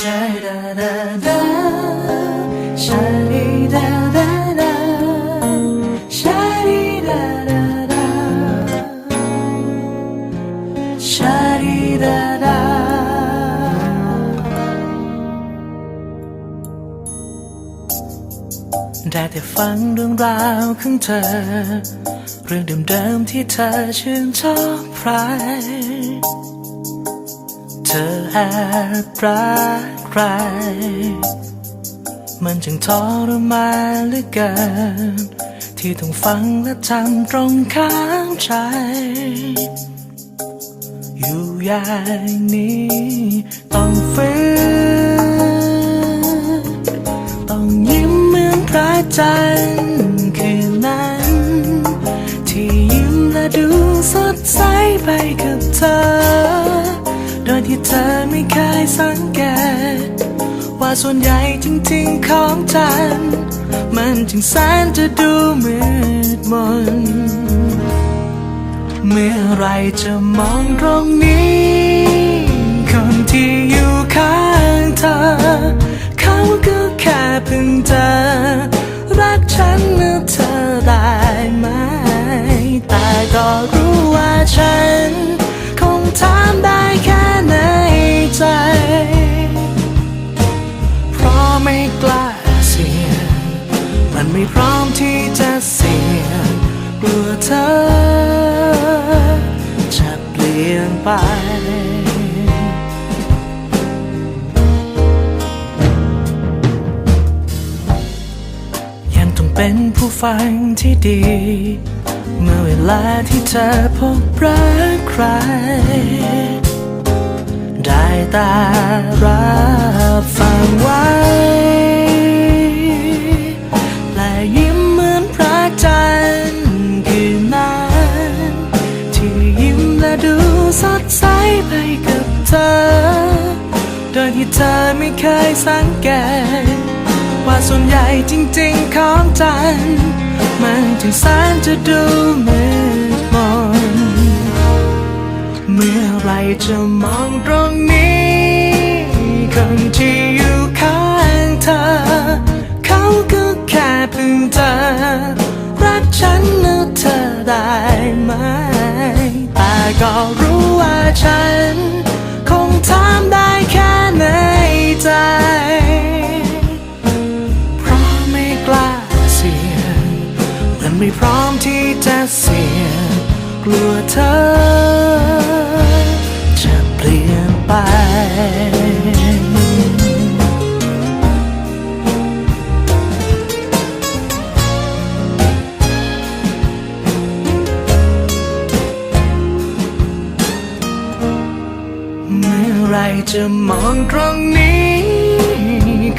Sha-da-da-da, Shai da da da Shai da da da Shai da da ได้แต่ฟังเรื่องราวของเธอ เรื่องเดิมๆที่เธอชื่นชอบใคร ธอแอบรักใคร มันจึงทรมานเหลือเกิน ที่ต้องฟังและจำตรงข้ามใจ อยู่อย่างนี้ ต้องฝืนต้องยิ้มเหมือนพระจันทร์คืนนั้น ที่ยิ้มและดูสดใสไปกับเธอ สังเกต ว่าส่วนใหญ่จริงๆของจัน มันจึงแสนจะดูมืดมน เมื่อไรจะมองตรงนี้ คนที่อยู่ข้างเธอ เขาก็แค่เพิ่งเจอ รักฉันนะเธอได้ไหม แต่ก็รู้ว่าฉัน ไม่พร้อมที่จะเสี่ยงกลัวเธอจะเปลี่ยนไป ยังต้องเป็นผู้ฟังที่ดี เมื่อเวลาที่เธอพบรักใคร ได้ต่รับฟังว้แไปกับเธอ โดยที่เธอไม่เคยสังเกต ว่าส่วนใหญ่จริงๆของจัน มันจึงแสนจะดูมืดมนเมื่อไรจะมองตรงนี้คนที่อยู่ข้างเธอ เขาก็แค่เพิ่งเจอรักฉันนะเธอได้ไหมแต่ก็ จะมองตรงนี้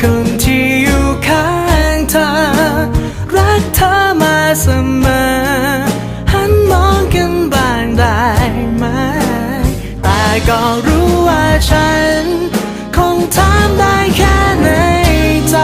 คนที่อยู่ข้างเธอ รักเธอมาเสมอ หันมองกันบ้างได้ไหม แต่ก็รู้ว่าฉัน คงทำได้แค่ในใจ